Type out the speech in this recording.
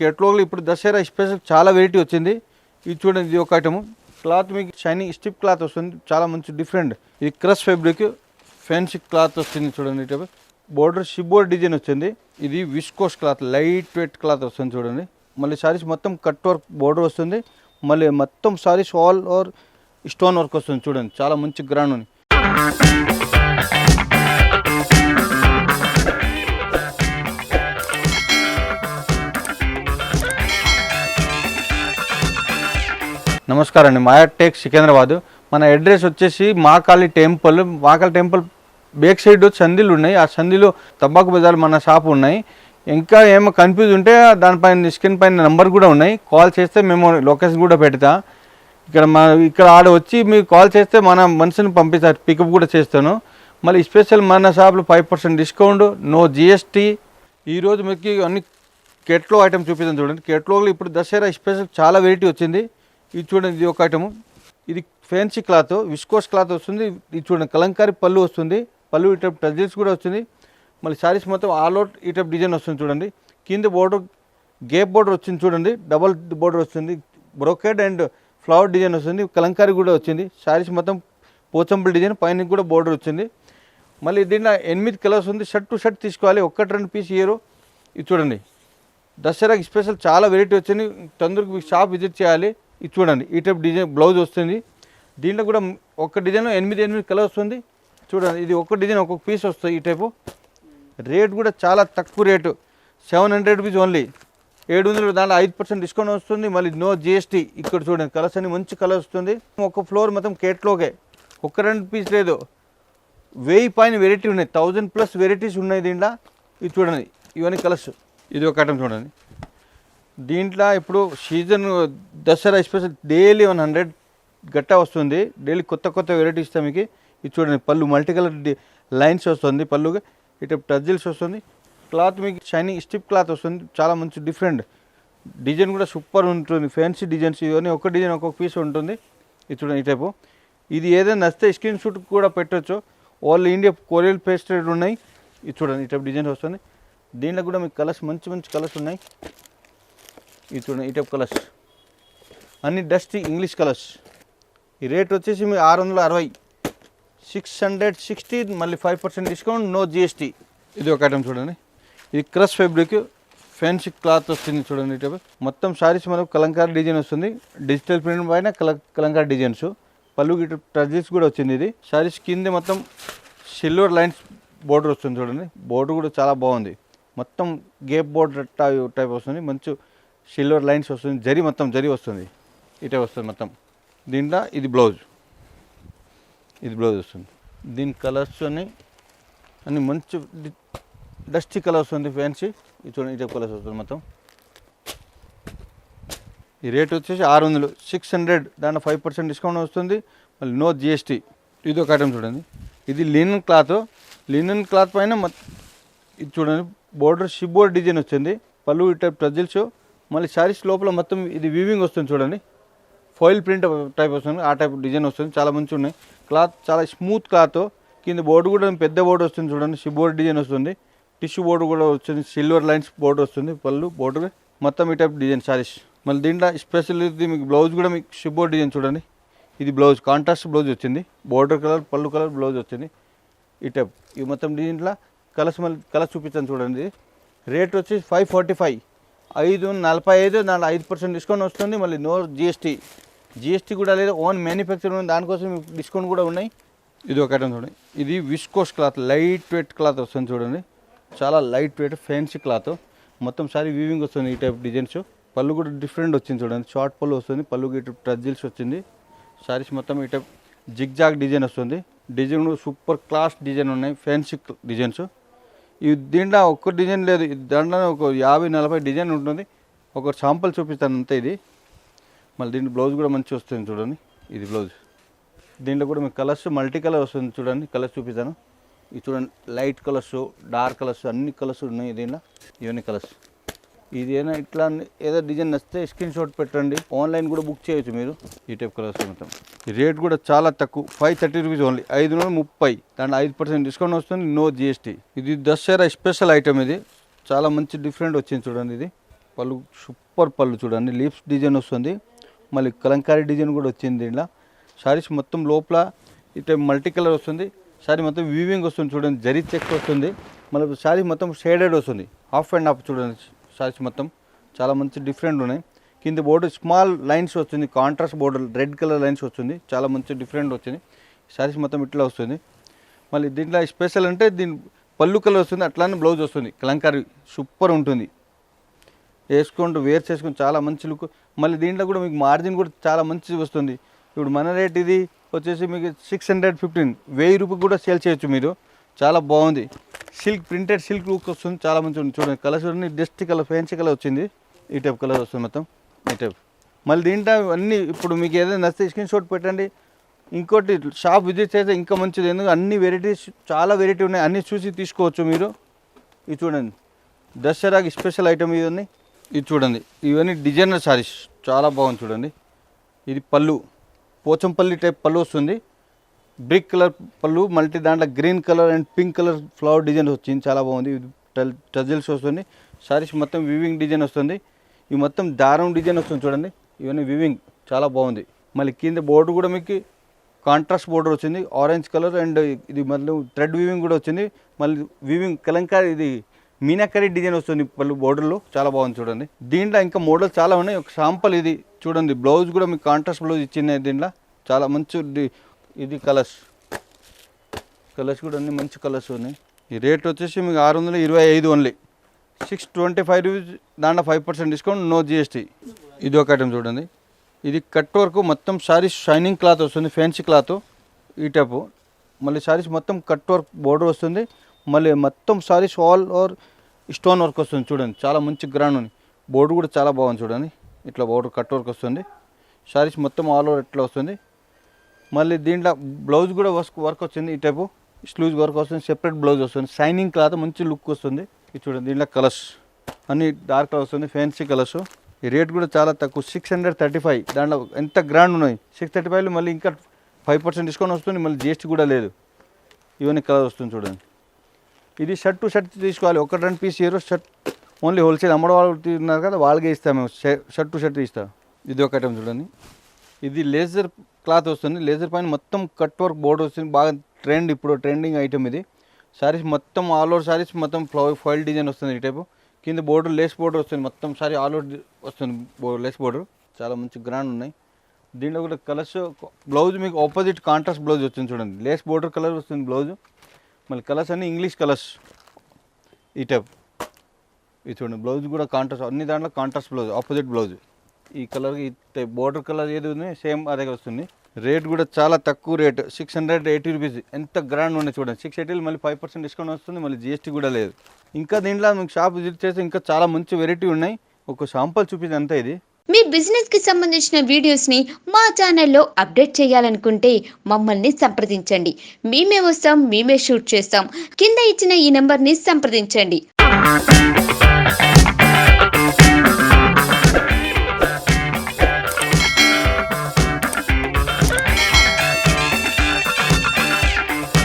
కేటలాగ్లో ఇప్పుడు దసరా స్పెషల్ చాలా వెరైటీ వచ్చింది. ఇది చూడండి ఇది ఒక ఐటమ్. క్లాత్ మీకు షైనింగ్ స్టిప్ క్లాత్ వస్తుంది. చాలా మంచి డిఫరెంట్. ఇది క్రష్ ఫ్యాబ్రిక్ ఫ్యాన్సీ క్లాత్ వస్తుంది చూడండి ఇటు బోర్డర్ షిబోర్డ్ డిజైన్ వచ్చింది. ఇది viscose cloth light weight cloth వస్తుంది చూడండి. మళ్ళీ సారీస్ మొత్తం కట్ వర్క్ బోర్డర్ వస్తుంది. మళ్ళీ మొత్తం saris all over stone work వస్తుంది చూడండి. చాలా మంచి గ్రాండ్ ఉంది నమస్కారం అండి మాయా టేక్ సికింద్రాబాద్. మన అడ్రస్ వచ్చేసి Makali temple. Makali temple back side సందిలు ఉన్నాయి. ఆ సందిలో తబ్బాకు బజార్ మన షాప్ ఉన్నాయి. ఇంకా ఏమో కన్ఫ్యూజ్ ఉంటే దానిపైన స్క్రీన్ పైన నెంబర్ కూడా ఉన్నాయి. కాల్ చేస్తే మేము లొకేషన్ కూడా పెడతా. ఇక్కడ మా ఇక్కడ ఆడ వచ్చి మీకు కాల్ చేస్తే మన మనిషిని పంపిస్తారు పికప్ కూడా చేస్తాను. మళ్ళీ స్పెషల్ మన షాప్లో five percent discount no GST ఈరోజు మీకు అన్ని కెట్లో ఐటమ్ చూపిస్తాను చూడండి. కెట్లోలో ఇప్పుడు దసరా స్పెషల్ చాలా వెరైటీ వచ్చింది. ఇది చూడండి ఇది ఒక ఐటమ్. ఇది ఫ్యాన్సీ క్లాత్ విస్కోస్ క్లాత్ వస్తుంది. ఇది చూడండి కలంకారీ పళ్ళు వస్తుంది. పళ్ళు ఈ టైప్ టజిల్స్ కూడా వస్తుంది. మళ్ళీ శారీస్ మొత్తం ఆల్ అవుట్ ఈ టైప్ డిజైన్ వస్తుంది చూడండి. కింద బోర్డర్ గేప్ బోర్డర్ వచ్చింది చూడండి. డబల్ బోర్డర్ వస్తుంది. బ్రోకెడ్ అండ్ ఫ్లవర్ డిజైన్ వస్తుంది. కలంకారీ కూడా వచ్చింది. శారీస్ మొత్తం పోచంపల్ డిజైన్ పైన కూడా బోర్డర్ వచ్చింది. మళ్ళీ దీంట్లో ఎనిమిది కలర్స్ ఉంది. షర్ట్ టు షర్ట్ తీసుకోవాలి. ఒక్కటి రెండు పీస్ ఇయరు ఇది చూడండి. దసరాకి స్పెషల్ చాలా వెరైటీ వచ్చింది. తొందరగా మీకు షాప్ విజిట్ చేయాలి. ఇది చూడండి ఈ టైప్ డిజైన్ బ్లౌజ్ వస్తుంది. దీంట్లో కూడా ఒక డిజైన్ ఎనిమిది ఎనిమిది కలర్ వస్తుంది. చూడండి ఇది ఒక డిజైన్ ఒక్కొక్క పీస్ వస్తుంది ఈ టైపు రేట్ కూడా చాలా తక్కువ rate seven hundred rupees only ఏడు వందలు దాంట్లో ఐదు పర్సెంట్ డిస్కౌంట్ వస్తుంది. మళ్ళీ నో జిఎస్టీ ఇక్కడ చూడండి కలర్స్ అన్ని మంచి కలర్ వస్తుంది. ఒక ఫ్లోర్ మొత్తం కేట్లోకే ఒక్క రెండు పీస్ లేదు. వెయ్యి పైన వెరైటీ ఉన్నాయి. థౌజండ్ ప్లస్ వెరైటీస్ ఉన్నాయి దీంట్లో. ఇది చూడండి ఇవన్నీ కలర్స్ ఇది ఒక ఐటమ్ చూడండి. దీంట్లో ఇప్పుడు season Dussehra special daily one hundred గట్టా వస్తుంది. డైలీ కొత్త కొత్త వెరైటీ ఇస్తాం మీకు ఇది చూడండి పళ్ళు మల్టీ కలర్ లైన్స్ వస్తుంది పళ్ళుగా. ఇటు టజిల్స్ వస్తుంది. క్లాత్ మీకు షైనింగ్ స్టిప్ క్లాత్ వస్తుంది. చాలా మంచి డిఫరెంట్ డిజైన్ కూడా సూపర్ ఉంటుంది. ఫ్యాన్సీ డిజైన్స్ ఇవన్నీ ఒక డిజైన్ ఒక్కొక్క పీస్ ఉంటుంది. ఇది చూడండి ఈ టైపు. ఇది ఏదైనా నచ్చితే స్క్రీన్ షూట్ కూడా పెట్టొచ్చు. ఆల్ ఇండియా కొరియల్ పేస్టెడ్ ఉన్నాయి. ఇది చూడండి ఈ టైప్ డిజైన్స్ వస్తుంది. దీంట్లో కూడా మీకు కలర్స్ మంచి మంచి కలర్స్ ఉన్నాయి. ఇది చూడండి ఈ టైప్ కలర్స్ అన్ని డస్ట్ ఇంగ్లీష్ కలర్స్ ఈ రేట్ వచ్చేసి మీ ఆరు వందల అరవై. సిక్స్ హండ్రెడ్ సిక్స్టీ మళ్ళీ five percent discount no GST ఇది ఒక ఐటమ్ చూడండి. ఇది క్రష్ ఫ్యాబ్రిక్ ఫ్యాన్సీ క్లాత్ వస్తుంది చూడండి ఈ టైప్ మొత్తం శారీస్ మనకు కలంకారీ డిజైన్ వస్తుంది. డిజిటల్ ప్రింట్ పైన కల కలంకారీ డిజైన్స్ పళ్ళు గిట్ట టజెస్ కూడా వచ్చింది ఇది. శారీస్ కింద మొత్తం సిల్వర్ లైన్స్ బోర్డర్ వస్తుంది చూడండి. బోర్డర్ కూడా చాలా బాగుంది. మొత్తం గేప్ బోర్డర్ టైప్ వస్తుంది. మంచి సిల్వర్ లైన్స్ వస్తుంది జరి మొత్తం జరి వస్తుంది. ఇటే వస్తుంది మొత్తం. దీంట్లో ఇది బ్లౌజ్ ఇది బ్లౌజ్ వస్తుంది. దీని కలర్స్ అన్ని అన్ని మంచి డస్టీ కలర్స్ ఉంది ఫ్యాన్సీ ఇది చూడండి ఇటే కలర్స్ వస్తుంది మొత్తం. ఈ రేట్ వచ్చేసి ఆరు వందలు. సిక్స్ హండ్రెడ్ దాంట్లో ఫైవ్ పర్సెంట్ డిస్కౌంట్ వస్తుంది. మళ్ళీ నో జిఎస్టీ ఇది ఒక ఐటమ్ చూడండి. ఇది లినన్ క్లాత్ లినన్ క్లాత్ పైన ఇది చూడండి బోర్డర్ షిబోర్డ్ డిజైన్ వచ్చింది. పళ్ళు ఈ టైప్ మళ్ళీ శారీస్ లోపల మొత్తం ఇది వీవింగ్ వస్తుంది చూడండి. ఫాయిల్ ప్రింట్ టైప్ వస్తుంది ఆ టైప్ డిజైన్ వస్తుంది చాలా మంచి ఉన్నాయి. క్లాత్ చాలా స్మూత్ క్లాత్ కింద బోర్డు కూడా పెద్ద బోర్డు వస్తుంది చూడండి షిబోర్డ్ డిజైన్ వస్తుంది. టిష్యూ బోర్డు కూడా వస్తుంది సిల్వర్ లైన్స్ బోర్డు వస్తుంది పళ్ళు బోర్డు మొత్తం ఈ టైప్ డిజైన్ శారీస్. మళ్ళీ దీంట్లో స్పెషల్ ఇది మీకు బ్లౌజ్ కూడా మీకు షిబోర్డ్ డిజైన్ చూడండి. ఇది బ్లౌజ్ కాంట్రాస్ట్ బ్లౌజ్ వచ్చింది. బోర్డర్ కలర్ పళ్ళు కలర్ బ్లౌజ్ వచ్చింది. ఈ టైప్ ఈ మొత్తం దీంట్లో కలర్స్ మళ్ళీ కలర్స్ చూపించాను చూడండి. రేట్ వచ్చి ఫైవ్ ఫార్టీ ఫైవ్ ఐదు నలభై ఐదు దాంట్లో ఐదు పర్సెంట్ డిస్కౌంట్ వస్తుంది. మళ్ళీ నో జిఎస్టీ జిఎస్టీ కూడా లేదు ఓన్ మ్యానుఫ్యాక్చర్ ఉంది. దానికోసం డిస్కౌంట్ కూడా ఉన్నాయి. ఇది ఒక ఐటమ్ చూడండి. ఇది viscose cloth light weight cloth వస్తుంది చూడండి. చాలా లైట్ వెయిట్ ఫ్యాన్సీ క్లాత్ మొత్తం సారీ వీవింగ్ వస్తుంది ఈ టైప్ డిజైన్స్ పళ్ళు కూడా డిఫరెంట్ వచ్చింది చూడండి. షార్ట్ పళ్ళు వస్తుంది పళ్ళు గిట్టు ట్రజిల్స్ వచ్చింది. సారీస్ మొత్తం ఈ టైప్ జిగ్జాగ్ డిజైన్ వస్తుంది. డిజైన్ సూపర్ క్లాస్ డిజైన్ ఉన్నాయి ఫ్యాన్సీ డిజైన్స్ ఈ దీంట్లో ఒక్క డిజైన్ లేదు. ఇది దాంట్లో ఒక యాభై నలభై డిజైన్ ఉంటుంది. ఒక శాంపుల్ చూపిస్తాను అంతే ఇది. మళ్ళీ దీంట్లో బ్లౌజ్ కూడా మంచి వస్తుంది చూడండి. ఇది బ్లౌజ్. దీంట్లో కూడా మీకు కలర్స్ మల్టీ కలర్ వస్తుంది చూడండి. కలర్స్ చూపిస్తాను. ఇది చూడండి లైట్ కలర్స్ డార్క్ కలర్స్ అన్ని కలర్స్ ఉన్నాయి దీంట్లో. ఇవన్నీ కలర్స్. ఇది ఏదైనా ఇట్లా ఏదో డిజైన్ నచ్చితే స్క్రీన్ షాట్ పెట్టండి. ఆన్లైన్ కూడా బుక్ చేయొచ్చు మీరు. ఈ టైప్ కలర్స్ మొత్తం. రేట్ కూడా చాలా తక్కువ. ఫైవ్ థర్టీ రూపీస్ ఓన్లీ ఐదు వందల ముప్పై. దాంట్లో ఐదు పర్సెంట్ డిస్కౌంట్ వస్తుంది. నో జిఎస్టీ ఇది దసరా స్పెషల్ ఐటమ్ ఇది. చాలా మంచి డిఫరెంట్ వచ్చింది చూడండి ఇది. పళ్ళు సూపర్ పళ్ళు చూడండి. లీవ్స్ డిజైన్ వస్తుంది. మళ్ళీ కలంకారీ డిజైన్ కూడా వచ్చింది దీంట్లో. శారీస్ మొత్తం లోపల ఇటు మల్టీ కలర్ వస్తుంది. శారీ మొత్తం వీవింగ్ వస్తుంది చూడండి. జరీ చెక్ వస్తుంది. మళ్ళీ శారీ మొత్తం షేడెడ్ వస్తుంది. హాఫ్ అండ్ హాఫ్ చూడండి. శారీస్ మొత్తం చాలా మంచి డిఫరెంట్ ఉన్నాయి. కింద బోర్డు స్మాల్ లైన్స్ వస్తుంది. Contrast border red colour lines వస్తుంది. చాలా మంచి డిఫరెంట్ వచ్చింది. శారీస్ మొత్తం ఇట్లా వస్తుంది. మళ్ళీ దీంట్లో స్పెషల్ అంటే దీని పళ్ళు కలర్ వస్తుంది. అట్లానే బ్లౌజ్ వస్తుంది. కలంకారీ సూపర్ ఉంటుంది. వేసుకుంటూ వేర్ చేసుకుని చాలా మంచి లుక్ మళ్ళీ దీంట్లో కూడా మీకు మార్జిన్ కూడా చాలా మంచి వస్తుంది. ఇప్పుడు మన రేట్ ఇది వచ్చేసి మీకు సిక్స్ హండ్రెడ్ ఫిఫ్టీన్ వెయ్యి రూపాయలు కూడా సేల్ చేయొచ్చు మీరు. చాలా బాగుంది. సిల్క్ ప్రింటెడ్ సిల్క్ లుక్ వస్తుంది. చాలా మంచిగా ఉంది చూడండి కలర్ చూడండి. డస్ట్ కలర్ ఫ్యాన్సీ కలర్ వచ్చింది. ఈ టైప్ కలర్ వస్తుంది మొత్తం. ఈ టైప్ మళ్ళీ దీంట్లో అన్నీ ఇప్పుడు మీకు ఏదైనా నచ్చితే స్క్రీన్ షాట్ పెట్టండి. ఇంకోటి షాప్ విజిట్ చేస్తే ఇంకా మంచిది. ఎందుకంటే అన్ని వెరైటీస్ చాలా వెరైటీ ఉన్నాయి. అన్నీ చూసి తీసుకోవచ్చు మీరు. ఇది చూడండి. దసరాకి స్పెషల్ ఐటమ్ ఇవన్నీ. ఇది చూడండి. ఇవన్నీ డిజైనర్ శారీస్ చాలా బాగుంది చూడండి. ఇది పళ్ళు. పోచంపల్లి టైప్ పళ్ళు వస్తుంది. బ్రిక్ కలర్ పళ్ళు మల్టీ దాంట్లో green colour and pink colour flower design వచ్చింది. చాలా బాగుంది. టజిల్స్ వస్తుంది. సారీస్ మొత్తం వివింగ్ డిజైన్ వస్తుంది. ఇవి మొత్తం దారం డిజైన్ వస్తుంది చూడండి. ఇవన్నీ వివింగ్. చాలా బాగుంది. మళ్ళీ కింద బోర్డు కూడా మీకు కాంట్రాస్ట్ బోర్డర్ వచ్చింది. ఆరెంజ్ కలర్ అండ్ ఇది మళ్ళీ థ్రెడ్ వీవింగ్ కూడా వచ్చింది. మళ్ళీ వీవింగ్ కలంకారీ ఇది మీనాకరీ డిజైన్ వస్తుంది పళ్ళు బోర్డర్లో. చాలా బాగుంది చూడండి. దీంట్లో ఇంకా మోడల్స్ చాలా ఉన్నాయి. ఒక శాంపుల్ ఇది. చూడండి బ్లౌజ్ కూడా మీకు కాంట్రాస్ట్ బ్లౌజ్ ఇచ్చింది దీంట్లో. చాలా మంచి ఇది కలర్స్. కలర్స్ కూడా అన్ని మంచి కలర్స్ ఉన్నాయి. ఈ రేట్ వచ్చేసి మీకు ఆరు వందల ఇరవై ఐదు only. Six twenty five rupees దాంట్లో five percent discount no GST ఇది ఒక ఐటమ్ చూడండి. ఇది కట్ వర్క్ మొత్తం సారీస్ షైనింగ్ క్లాత్ వస్తుంది ఫ్యాన్సీ క్లాత్ ఈ టైపు మళ్ళీ సారీస్ మొత్తం కట్ వర్క్ బోర్డర్ వస్తుంది. మళ్ళీ మొత్తం saris all over stone work వస్తుంది చూడండి. చాలా మంచి గ్రాండ్ ఉంది బోర్డు కూడా చాలా బాగుంది చూడండి. ఇట్లా బోర్డర్ కట్ వర్క్ వస్తుంది. శారీస్ మొత్తం ఆల్ ఓవర్ ఇట్లా వస్తుంది. మళ్ళీ దీంట్లో బ్లౌజ్ కూడా వర్క్ వర్క్ వచ్చింది ఈ టైపు. స్లూజ్ వర్క్ వస్తుంది సెపరేట్ బ్లౌజ్ వస్తుంది. షైనింగ్ క్లాత్ మంచి లుక్ వస్తుంది. ఇది చూడండి దీంట్లో కలర్స్ అన్ని డార్క్ కలర్ వస్తుంది ఫ్యాన్సీ కలర్స్ ఈ రేట్ కూడా చాలా తక్కువ. సిక్స్ హండ్రెడ్ థర్టీ ఫైవ్ దాంట్లో ఎంత గ్రాండ్ ఉన్నాయి? సిక్స్ థర్టీ ఫైవ్లో మళ్ళీ ఇంకా ఫైవ్ పర్సెంట్ డిస్కౌంట్ వస్తుంది మళ్ళీ జిఎస్టీ కూడా లేదు. ఇవన్నీ కలర్ వస్తుంది చూడండి. ఇది షర్ట్ టు షర్ట్ తీసుకోవాలి. ఒక రెండు పీస్ ఇయర్ షర్ట్ ఓన్లీ హోల్సేల్ అమ్మడం వాళ్ళు కదా వాళ్ళకే ఇస్తాము షర్ట్ టు షర్ట్ ఇస్తాం ఇది ఒక ఐటమ్ చూడండి. ఇది లేజర్ క్లాత్ వస్తుంది. లేజర్ పైన మొత్తం కట్ వర్క్ బోర్డ్ వస్తుంది. బాగా ట్రెండ్ ఇప్పుడు ట్రెండింగ్ ఐటమ్ ఇది. శారీస్ మొత్తం ఆల్ ఓవర్ శారీస్ మొత్తం ఫ్లవర్ ఫాయిల్ డిజైన్ వస్తుంది ఈ టైపు. కింద బోర్డర్ లేస్ బోర్డర్ వస్తుంది. మొత్తం సారీ ఆల్ ఓవర్ వస్తుంది లేస్ బోర్డర్ చాలా మంచి గ్రాండ్ ఉన్నాయి. దీంట్లో కూడా కలర్స్ బ్లౌజ్ మీకు ఆపోజిట్ కాంట్రాస్ట్ బ్లౌజ్ వచ్చింది చూడండి. లేస్ బోర్డర్ కలర్ వస్తుంది బ్లౌజ్. మళ్ళీ కలర్స్ అన్ని ఇంగ్లీష్ కలర్స్ ఈ టైప్. ఇది చూడండి. బ్లౌజ్ కూడా కాంట్రాస్ట్ అన్ని దాంట్లో కాంట్రాస్ట్ బ్లౌజ్ ఆపోజిట్ బ్లౌజ్. ఈ కలర్ బోర్డర్ కలర్ ఏది ఉంది సేమ్ అదే వస్తుంది. రేట్ కూడా చాలా తక్కువ rate six hundred eighty rupees ఎంత గ్రాండ్ ఉన్నాయి చూడండి. సిక్స్ ఎయిటీలు మళ్ళీ ఫైవ్ పర్సెంట్ డిస్కౌంట్ వస్తుంది మళ్ళీ జిఎస్టీ కూడా లేదు. ఇంకా దీంట్లో మీకు షాప్ విజిట్ చేస్తే ఇంకా చాలా మంచి వెరైటీ ఉన్నాయి. ఒక సాంపుల్ చూపించి అంతా ఇది. మీ బిజినెస్కి సంబంధించిన వీడియోస్ని మా ఛానల్లో అప్డేట్ చేయాలనుకుంటే మమ్మల్ని సంప్రదించండి. మేమే వస్తాం మేమే షూట్ చేస్తాం. కింద ఇచ్చిన ఈ నెంబర్ని సంప్రదించండి.